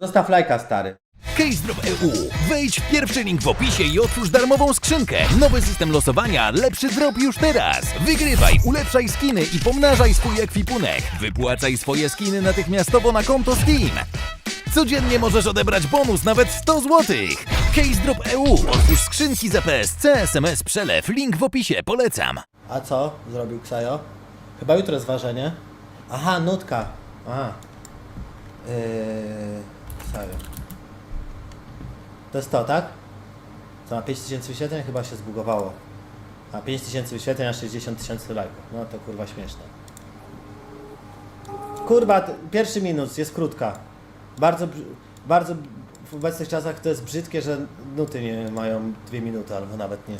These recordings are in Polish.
Zostaw lajka, stary. CaseDrop EU. Wejdź w pierwszy link w opisie i otwórz darmową skrzynkę. Nowy system losowania, lepszy drop już teraz. Wygrywaj, ulepszaj skiny i pomnażaj swój ekwipunek. Wypłacaj swoje skiny natychmiastowo na konto Steam. Codziennie możesz odebrać bonus nawet 100 zł. CaseDrop EU. Otwórz skrzynki za PSC, SMS, przelew. Link w opisie. Polecam. A co zrobił Ksajo? Chyba jutro jest ważenie. Aha, nutka. Aha. Yy, To jest to, tak? Co ma 5000 wyświetleń? Chyba się zbugowało. A 5000 wyświetleń, a 60 tysięcy lajków. No to kurwa śmieszne. Kurwa, pierwszy minus jest krótka. Bardzo, bardzo w obecnych czasach to jest brzydkie, że nuty nie mają dwie minuty albo nawet nie.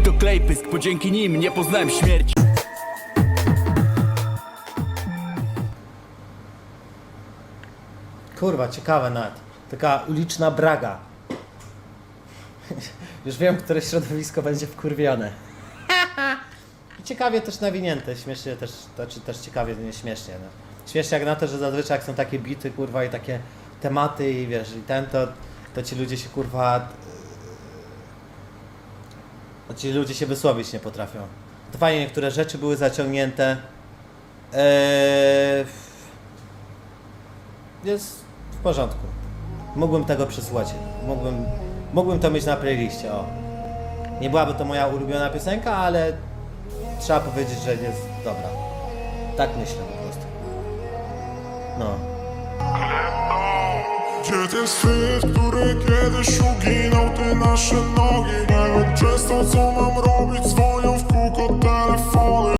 I to klejpysk, bo dzięki nim nie poznałem śmierci. Kurwa, ciekawe nawet. Taka uliczna braga. Już wiem, które środowisko będzie wkurwione. I ciekawie też nawinięte, śmiesznie też, znaczy też ciekawie, nie śmiesznie. No. Śmiesznie jak na to, że zazwyczaj jak są takie bity, kurwa, i takie tematy i wiesz, i ten, to, to ci ludzie się, kurwa, to ci ludzie się wysłowić nie potrafią. To fajnie, niektóre rzeczy były zaciągnięte. Eee, jest w porządku. Mógłbym tego przesłuchać. Mógłbym, mógłbym to mieć na playliście, o. Nie byłaby to moja ulubiona piosenka, ale trzeba powiedzieć, że jest dobra. Tak myślę po prostu. No. Gdzie ten świat, który kiedyś uginał te nasze nogi wiem przez co mam robić,